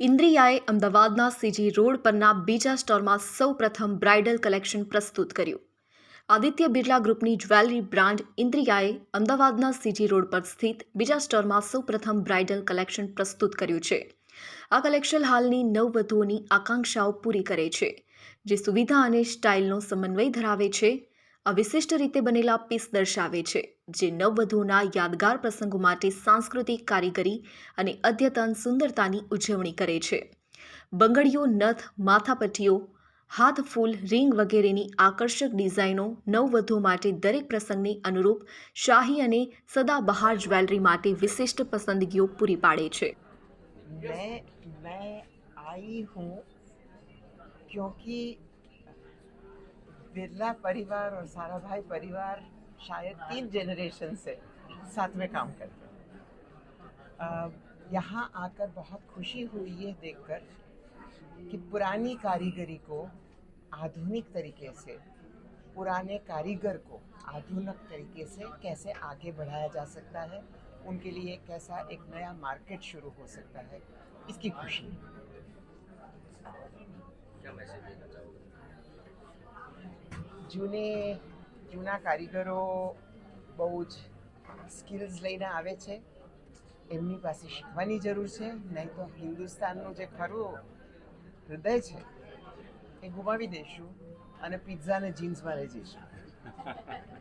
ઇન્દ્રિયાએ અમદાવાદના CG road પરના બીજા સ્ટોરમાં સૌ પ્રથમ બ્રાઇડલ કલેક્શન પ્રસ્તુત કર્યું. આદિત્ય બિરલા ગ્રુપની જ્વેલરી બ્રાન્ડ ઇન્દ્રિયાએ અમદાવાદના સીજી રોડ પર સ્થિત બીજા સ્ટોરમાં સૌ પ્રથમ બ્રાઇડલ કલેક્શન પ્રસ્તુત કર્યું છે. આ કલેક્શન હાલની નવવધુઓની આકાંક્ષાઓ પૂરી કરે છે, જે સુવિધા અને સ્ટાઇલનો સમન્વય ધરાવે છે. આ વિશિષ્ટ રીતે બનેલા પીસ દર્શાવે છે જે નવવધુઓના યાદગાર પ્રસંગો માટે સાંસ્કૃતિક કારીગરી અને અદ્યતન સુંદરતાની ઉજવણી કરે છે બંગડીઓ નથ માથાપટ્ટીઓ હાથ ફૂલ રિંગ વગેરેની આકર્ષક ડિઝાઇનો નવવધુઓ માટે દરેક પ્રસંગને અનુરૂપ શાહી અને સદાબહાર જ્વેલરી માટે વિશિષ્ટ પસંદગીઓ પૂરી પાડે છે मैं मैं आई हूँ क्योंकि बिरला परिवार और सारा भाई परिवार शायद तीन जनरेशन से साथ में काम करते हैं। यहाँ आकर बहुत खुशी हुई ये देखकर कि पुरानी कारीगरी को आधुनिक तरीके से, पुराने कारीगर को आधुनिक तरीके से कैसे आगे बढ़ाया जा सकता है, उनके लिए कैसा एक नया मार्केट शुरू हो सकता है, इसकी खुशी। જૂને, જૂના કારીગરો બહુ જ સ્કિલ્સ લઈને આવે છે. એમની પાસે શીખવાની જરૂર છે, નહીં તો હિન્દુસ્તાનનું જે ખરું હૃદય છે, એ ગુમાવી દઈશું અને પિઝાને જીન્સમાં લઈ જઈશું.